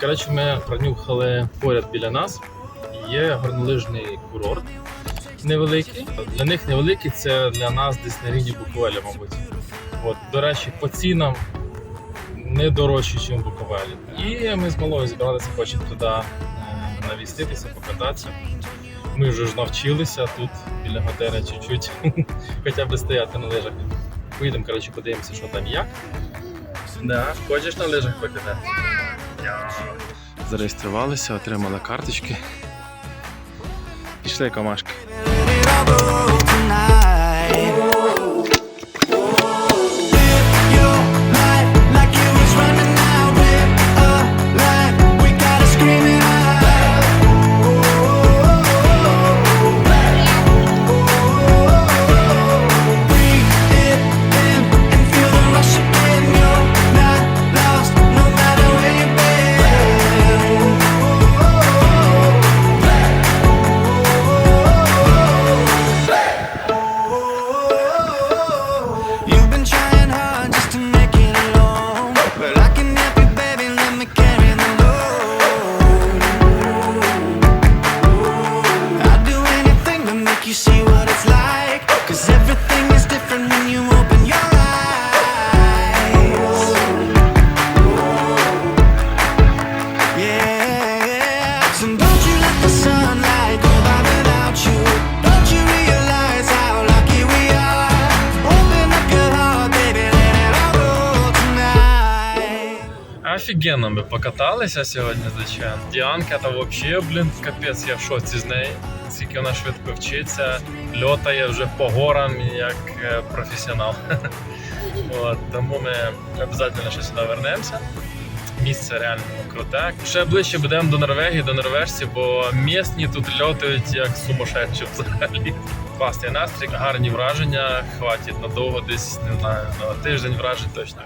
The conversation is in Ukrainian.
Коротше, ми пронюхали поряд біля нас. Є горнолижний курорт невеликий. Для них невеликий, це для нас десь на рівні Буковеля, мабуть. От, до речі, по цінам не дорожче, ніж в Буковелі. І ми з малою збиралися хочемо туди е, навіститися, покататися. Ми вже ж навчилися тут біля готеля чуть-чуть, хоча б стояти на лижах. Поїдемо, коротше, подивимося, що там як. Да, хочеш на лижах покатати? Зареєструвалися, отримали карточки. Пішли комашки. Офігенно ми покаталися сьогодні, звичайно. Діанка та взагалі, блін, капець, я в шоці з неї. Скільки вона швидко вчиться, льотає вже по горам як е, професіонал. От, тому ми обов'язково ще сюди вернемося. Місце реально круте. Ще ближче будемо до Норвегії, до норвежців, бо місні тут льотають як сумасшедші взагалі. Класний настрій, гарні враження, хватить надовго, десь не знаю, на тиждень вражень точно.